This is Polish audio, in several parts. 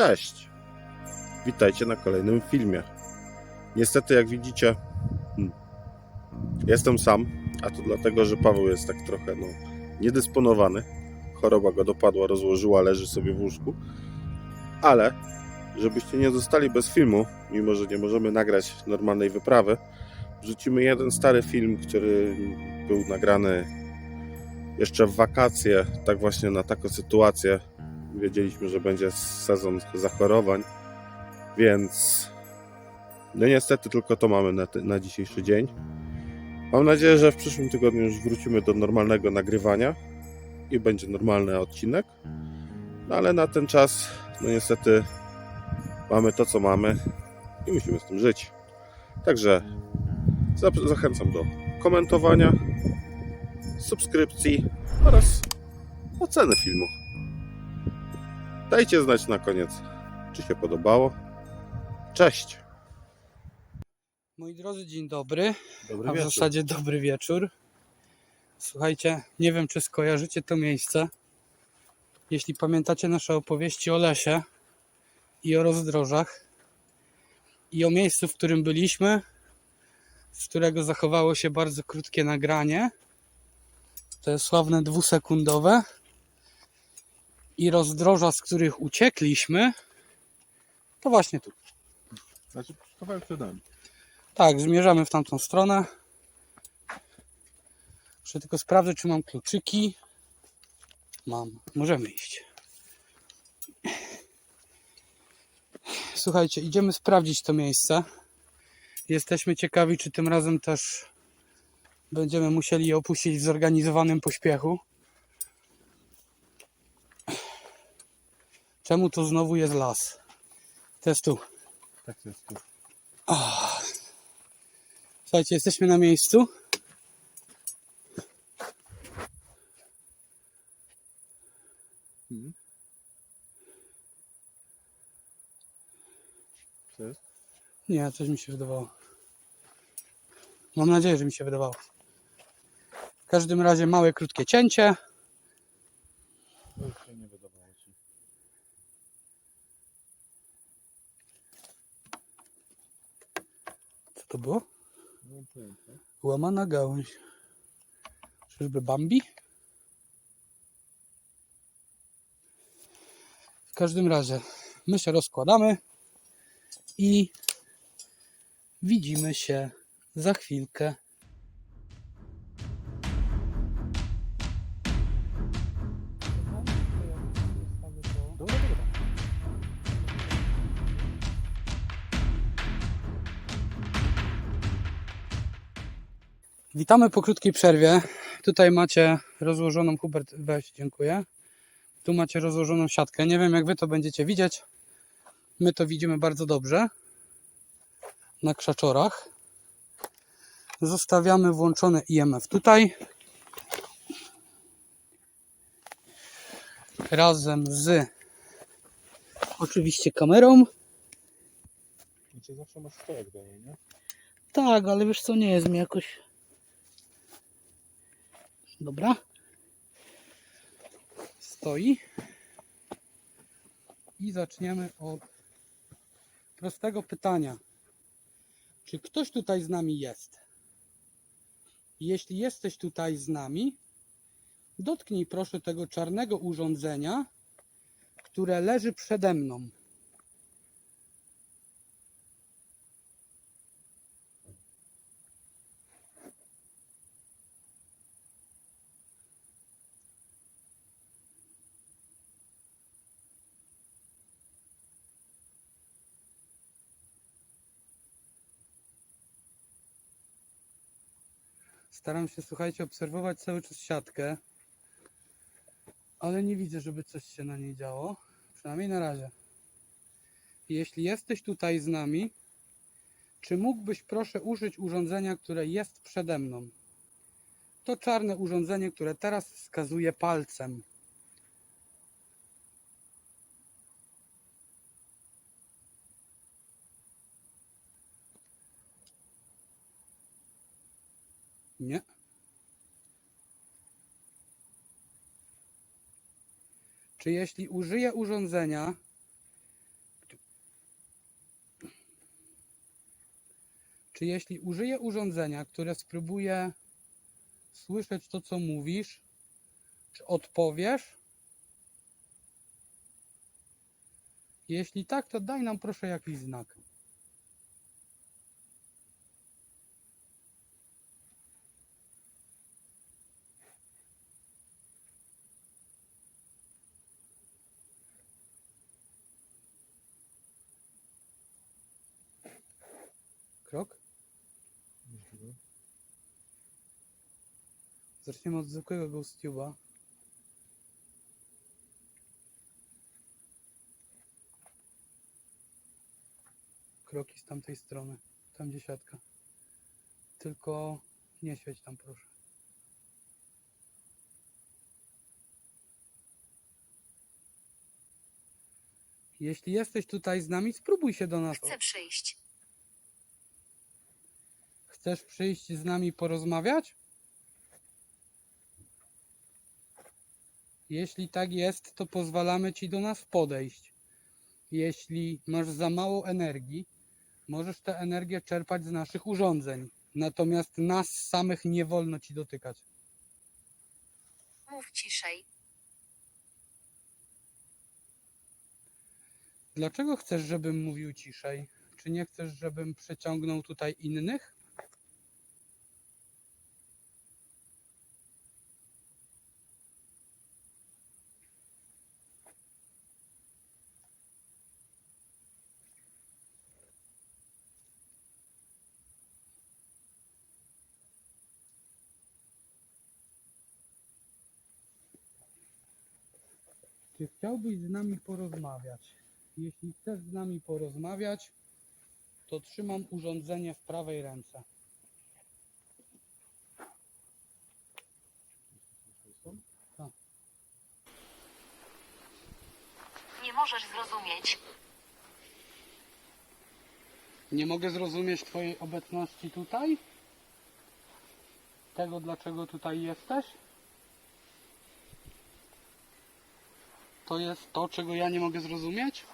Cześć! Witajcie na kolejnym filmie. Niestety, jak widzicie, hmm, jestem sam, a to dlatego, że Paweł jest tak trochę no, niedysponowany. Choroba go dopadła, rozłożyła, leży sobie w łóżku. Ale, żebyście nie zostali bez filmu, mimo że nie możemy nagrać normalnej wyprawy, wrzucimy jeden stary film, który był nagrany jeszcze w wakacje, tak właśnie na taką sytuację. Wiedzieliśmy, że będzie sezon zachorowań, więc no niestety tylko to mamy na, na dzisiejszy dzień. Mam nadzieję, że w przyszłym tygodniu już wrócimy do normalnego nagrywania i będzie normalny odcinek. No ale na ten czas, no niestety, mamy to, co mamy i musimy z tym żyć. Także zachęcam do komentowania, subskrypcji oraz oceny filmu. Dajcie znać na koniec, czy się podobało. Cześć! Moi drodzy, dzień dobry, Dobry a w wieczór. zasadzie dobry wieczór. Słuchajcie, nie wiem czy skojarzycie to miejsce. Jeśli pamiętacie nasze opowieści o lesie i o rozdrożach i o miejscu, w którym byliśmy, z którego zachowało się bardzo krótkie nagranie, to jest sławne dwusekundowe i rozdroża, z których uciekliśmy, to właśnie tu. Znaczy, kawałek przed nami. Tak, zmierzamy w tamtą stronę. Muszę tylko sprawdzić, czy mam kluczyki. Mam. Możemy iść. Słuchajcie, idziemy sprawdzić to miejsce. Jesteśmy ciekawi, czy tym razem też będziemy musieli je opuścić w zorganizowanym pośpiechu. Czemu tu znowu jest las? To jest tu. Tak jest. tu. Słuchajcie, jesteśmy na miejscu. Mhm. Co jest? Nie, coś mi się wydawało. Mam nadzieję, że mi się wydawało. W każdym razie małe, krótkie cięcie. No, już się nie wydawało ci. Co to było? Nie. Łamana gałąź. Czyżby Bambi? W każdym razie my się rozkładamy i widzimy się za chwilkę. Witamy po krótkiej przerwie. Tutaj macie rozłożoną, Hubert, weź, dziękuję. Tu macie rozłożoną siatkę. Nie wiem, jak wy to będziecie widzieć. My to widzimy bardzo dobrze. Na krzaczorach. Zostawiamy włączone IMF tutaj. Razem z oczywiście kamerą. Znaczy zawsze masz stojak do niej, nie? Tak, ale wiesz co, nie jest mi jakoś... Dobra. Stoi. I zaczniemy od prostego pytania. Czy ktoś tutaj z nami jest? Jeśli jesteś tutaj z nami, dotknij proszę tego czarnego urządzenia, które leży przede mną. Staram się, słuchajcie, obserwować cały czas siatkę, ale nie widzę, żeby coś się na niej działo. Przynajmniej na razie. Jeśli jesteś tutaj z nami, czy mógłbyś proszę użyć urządzenia, które jest przede mną? To czarne urządzenie, które teraz wskazuje palcem. Nie. Czy jeśli użyję urządzenia, czy jeśli użyję urządzenia, które spróbuje słyszeć to, co mówisz, czy odpowiesz? Jeśli tak, to daj nam proszę jakiś znak. Zaczniemy od zwykłego GhostTube'a. Kroki z tamtej strony. Tam gdzie siatka. Tylko nie świeć tam proszę. Jeśli jesteś tutaj z nami, spróbuj się do nas. Chcę przyjść. Chcesz przyjść z nami porozmawiać? Jeśli tak jest, to pozwalamy ci do nas podejść. Jeśli masz za mało energii, możesz tę energię czerpać z naszych urządzeń. Natomiast nas samych nie wolno ci dotykać. Mów ciszej. Dlaczego chcesz, żebym mówił ciszej? Czy nie chcesz, żebym przeciągnął tutaj innych? Czy chciałbyś z nami porozmawiać? Jeśli chcesz z nami porozmawiać, to trzymam urządzenie w prawej ręce. Nie możesz zrozumieć. Nie mogę zrozumieć Twojej obecności tutaj? Tego, dlaczego tutaj jesteś? To jest to, czego ja nie mogę zrozumieć?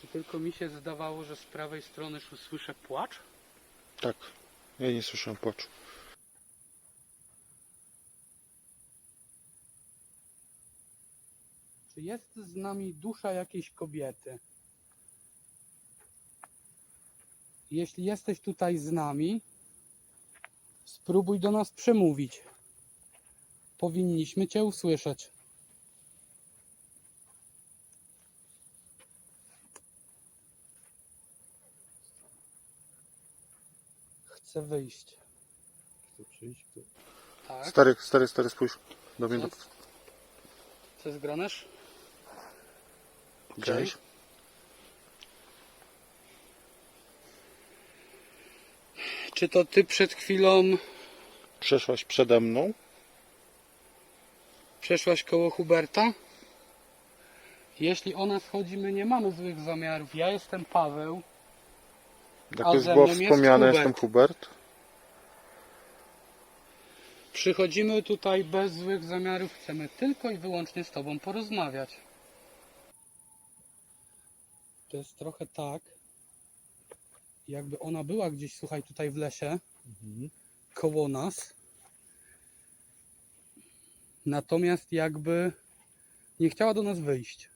Czy tylko mi się zdawało, że z prawej strony słyszę płacz? Tak, ja nie słyszę płaczu. Czy jest z nami dusza jakiejś kobiety? Jeśli jesteś tutaj z nami, spróbuj do nas przemówić. Powinniśmy Cię usłyszeć. Chcę wyjść. Chcę przyjść? Chcę... Tak? Stary, stary, stary, spójrz. Do mnie Co? do... Co jest graneż? Czy to Ty przed chwilą Przeszłaś przede mną. Przeszłaś koło Huberta? Jeśli o nas chodzi, my nie mamy złych zamiarów. Ja jestem Paweł. Jak A już ze było mną jest wspomniane, Hubert. jestem Hubert. Przychodzimy tutaj bez złych zamiarów. Chcemy tylko i wyłącznie z Tobą porozmawiać. To jest trochę tak, jakby ona była gdzieś, słuchaj, tutaj w lesie, koło nas. Natomiast jakby nie chciała do nas wyjść.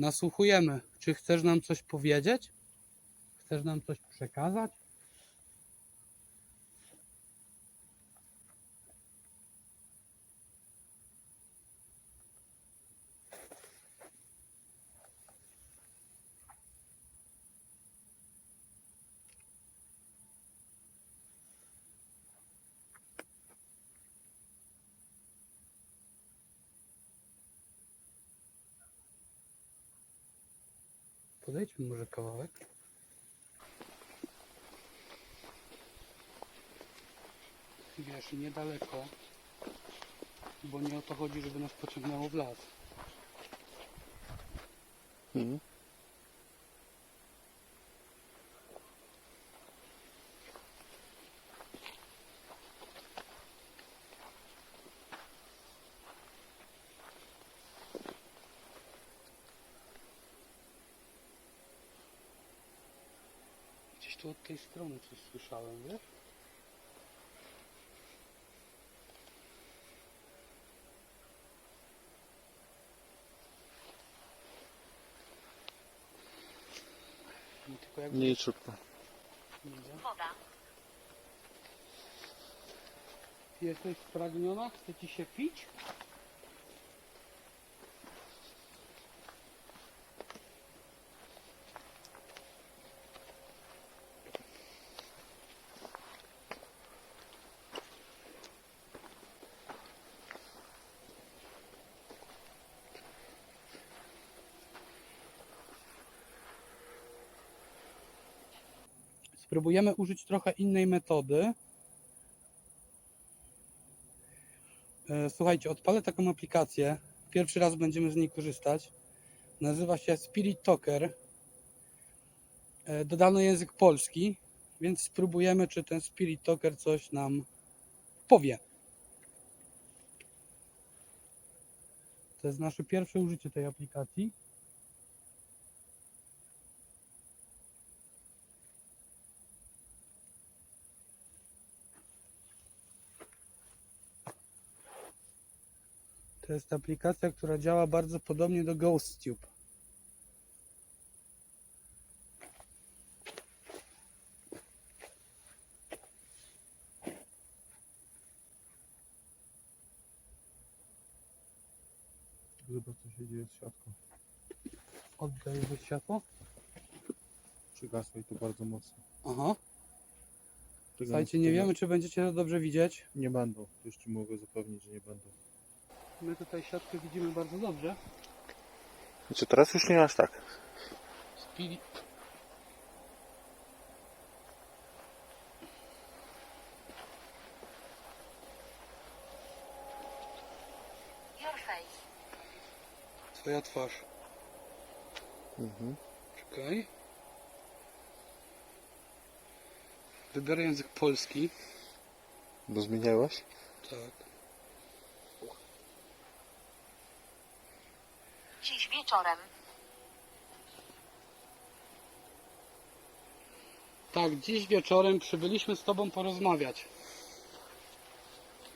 Nasłuchujemy. Czy chcesz nam coś powiedzieć? Chcesz nam coś przekazać? Podejdźmy może kawałek. Wiesz, niedaleko, bo nie o to chodzi, żeby nas pociągnęło w las. Gdzieś tu strony coś słyszałem, wiesz? Nie tylko jak Nie idź szybko. widzę. Woda. Jesteś spragniona? Chce ci się pić? Spróbujemy użyć trochę innej metody. E, Słuchajcie, odpalę taką aplikację. Pierwszy raz będziemy z niej korzystać. Nazywa się Spirit Talker. E, Dodano język polski, więc spróbujemy, czy ten Spirit Talker coś nam powie. To jest nasze pierwsze użycie tej aplikacji. To jest aplikacja, która działa bardzo podobnie do GhostTube. Zobacz co się dzieje z siatką. Oddaję do światło. Przygasła i to bardzo mocno. Aha. Tego Słuchajcie, nie wiemy, czy będziecie to dobrze widzieć. Nie będą. Już ci mogę zapewnić, że nie będą. My tutaj siatkę widzimy bardzo dobrze. Znaczy teraz już nie aż tak. Face. Twoja twarz. Mhm. Czekaj. Wybiorę język polski. Bo zmieniałeś? Tak. Wieczorem. Tak, dziś wieczorem przybyliśmy z Tobą porozmawiać.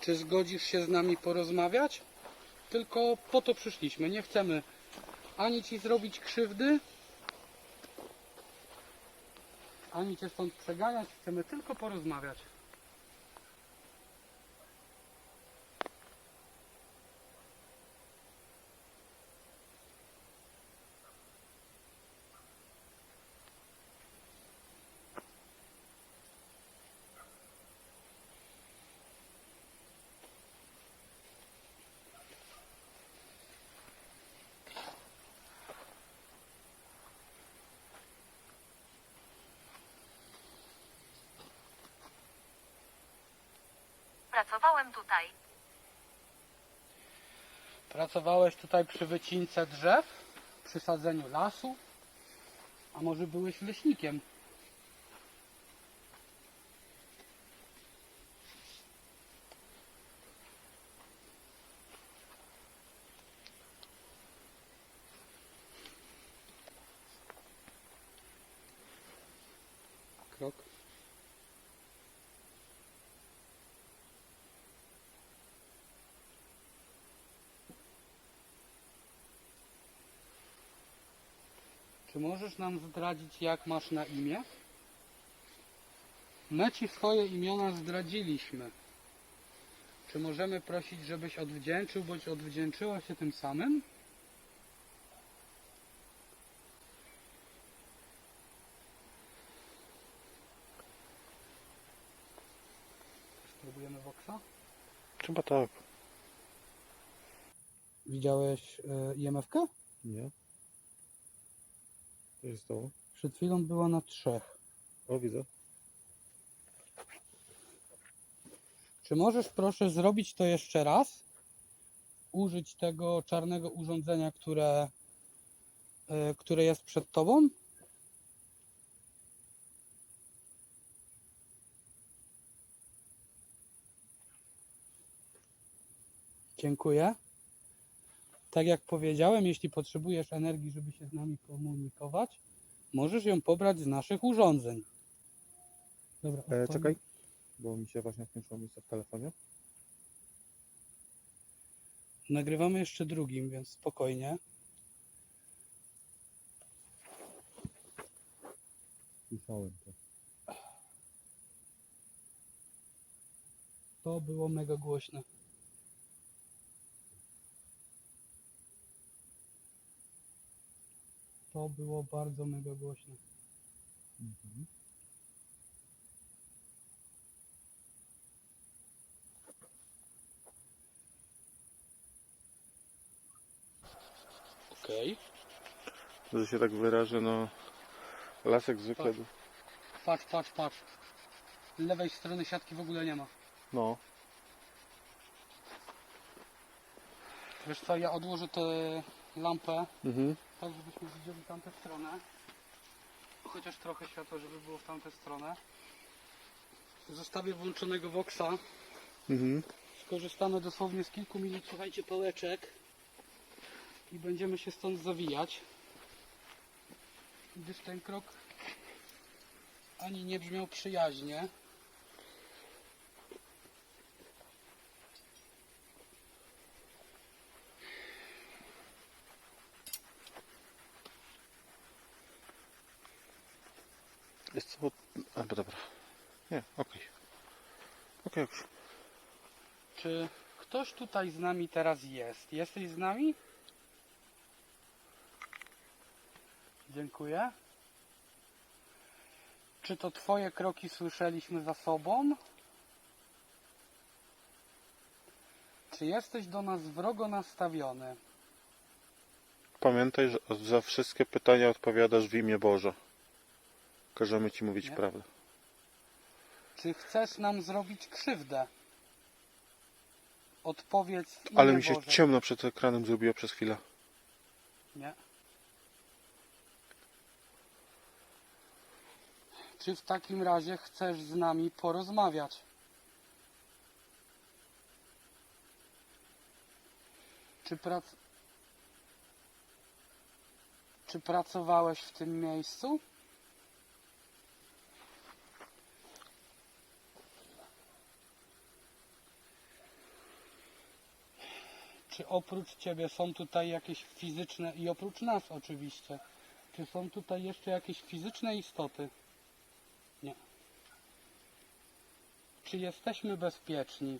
Czy zgodzisz się z nami porozmawiać? Tylko po to przyszliśmy. Nie chcemy ani Ci zrobić krzywdy, ani Cię stąd przeganiać. Chcemy tylko porozmawiać. Pracowałem tutaj. Pracowałeś tutaj przy wycince drzew, przy sadzeniu lasu, a może byłeś leśnikiem? Krok. Czy możesz nam zdradzić, jak masz na imię? My ci swoje imiona zdradziliśmy. Czy możemy prosić, żebyś odwdzięczył bądź odwdzięczyła się tym samym? Spróbujemy Voxa? Chyba tak. Widziałeś y, IMF-kę? Nie. Co się stało? Przed chwilą była na trzech. O, widzę. Czy możesz proszę zrobić to jeszcze raz? Użyć tego czarnego urządzenia, które, y, które jest przed tobą? Dziękuję. Tak jak powiedziałem, jeśli potrzebujesz energii, żeby się z nami komunikować, możesz ją pobrać z naszych urządzeń. Dobra, E, odpal- czekaj, bo mi się właśnie skończyło miejsce w telefonie. Nagrywamy jeszcze drugim, więc spokojnie. Słyszałem to. To było mega głośne. To było bardzo mega głośne. Mhm. Okej. Że się tak wyrażę, no... Lasek zwykle... Tak. Patrz, patrz, patrz. Lewej strony siatki w ogóle nie ma. No. Wiesz co, ja odłożę tę lampę, Mhm. tak żebyśmy widzieli tamtę stronę. Chociaż trochę światła, żeby było w tamtę stronę. Zostawię włączonego Voxa. Mhm. Skorzystamy dosłownie z kilku minut, słuchajcie, pałeczek i będziemy się stąd zawijać. Gdyż ten krok ani nie brzmiał przyjaźnie. Jest co... Albo dobra. Nie, okej. Okej, okej. Czy ktoś tutaj z nami teraz jest? Jesteś z nami? Dziękuję. Czy to Twoje kroki słyszeliśmy za sobą? Czy jesteś do nas wrogo nastawiony? Pamiętaj, że za wszystkie pytania odpowiadasz w imię Boże. Każemy ci mówić Nie. prawdę. Czy chcesz nam zrobić krzywdę? Odpowiedz w imię Ale mi się Boże. ciemno przed ekranem zrobiło przez chwilę. Nie. Czy w takim razie chcesz z nami porozmawiać? Czy, prac... Czy pracowałeś w tym miejscu? Czy oprócz Ciebie są tutaj jakieś fizyczne, i oprócz nas oczywiście, czy są tutaj jeszcze jakieś fizyczne istoty? Nie. Czy jesteśmy bezpieczni?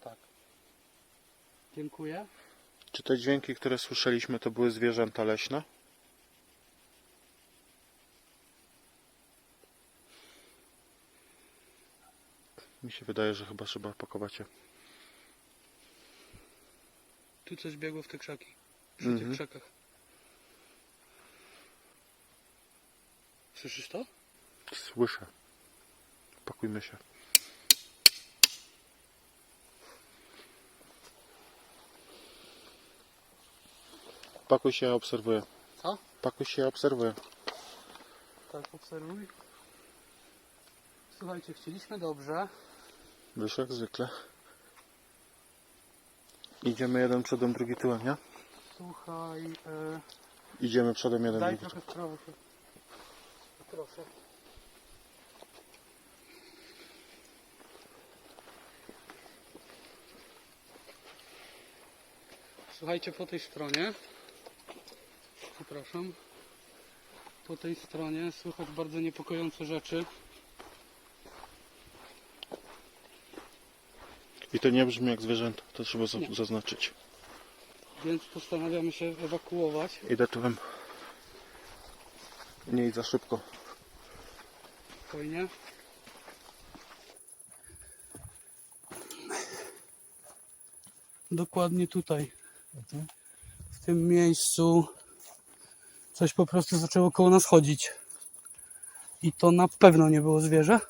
Tak. Dziękuję. Czy te dźwięki, które słyszeliśmy, to były zwierzęta leśne? Mi się wydaje, że chyba trzeba pakować je. Tu coś biegło w te krzaki. Przy Mhm. tych krzakach. Słyszysz to? Słyszę. Pakujmy się. Pakuj się, ja obserwuję. Co? Pakuj się, ja obserwuję. Tak, obserwuj. Słuchajcie, chcieliśmy dobrze. Wiesz, jak zwykle. Idziemy jeden przodem, drugi tyłem, nie? Słuchaj, e, Idziemy przodem, jeden, daj drugi trochę tyłem. w prawo się. Proszę. Słuchajcie, po tej stronie Przepraszam. Po tej stronie słychać bardzo niepokojące rzeczy. I to nie brzmi jak zwierzęta, to trzeba za- Nie. zaznaczyć. Więc postanawiamy się ewakuować. Idę tyłem. Nie idź za szybko. Spokojnie. Dokładnie tutaj. W tym miejscu coś po prostu zaczęło koło nas chodzić. I to na pewno nie było zwierzę.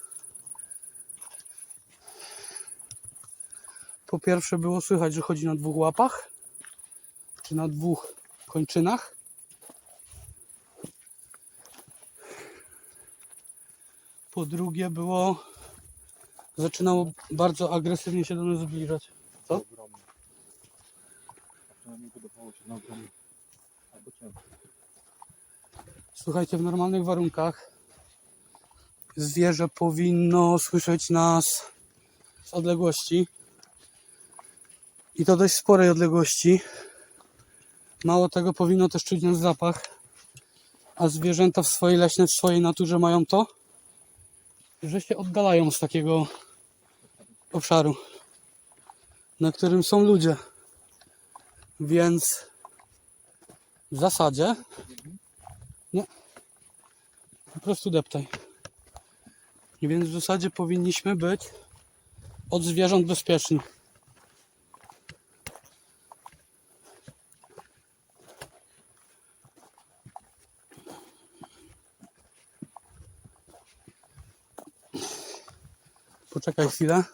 Po pierwsze było słychać, że chodzi na dwóch łapach, czy na dwóch kończynach. Po drugie było. Zaczynało bardzo agresywnie się do nas zbliżać. Co? Słuchajcie, w normalnych warunkach zwierzę powinno słyszeć nas z odległości. I to dość sporej odległości. Mało tego, powinno też czuć nasz zapach. A zwierzęta w swojej leśnej, w swojej naturze mają to, że się oddalają z takiego obszaru, na którym są ludzie. Więc w zasadzie nie. Po prostu deptaj. Więc w zasadzie powinniśmy być od zwierząt bezpieczni. Poczekaj chwilę.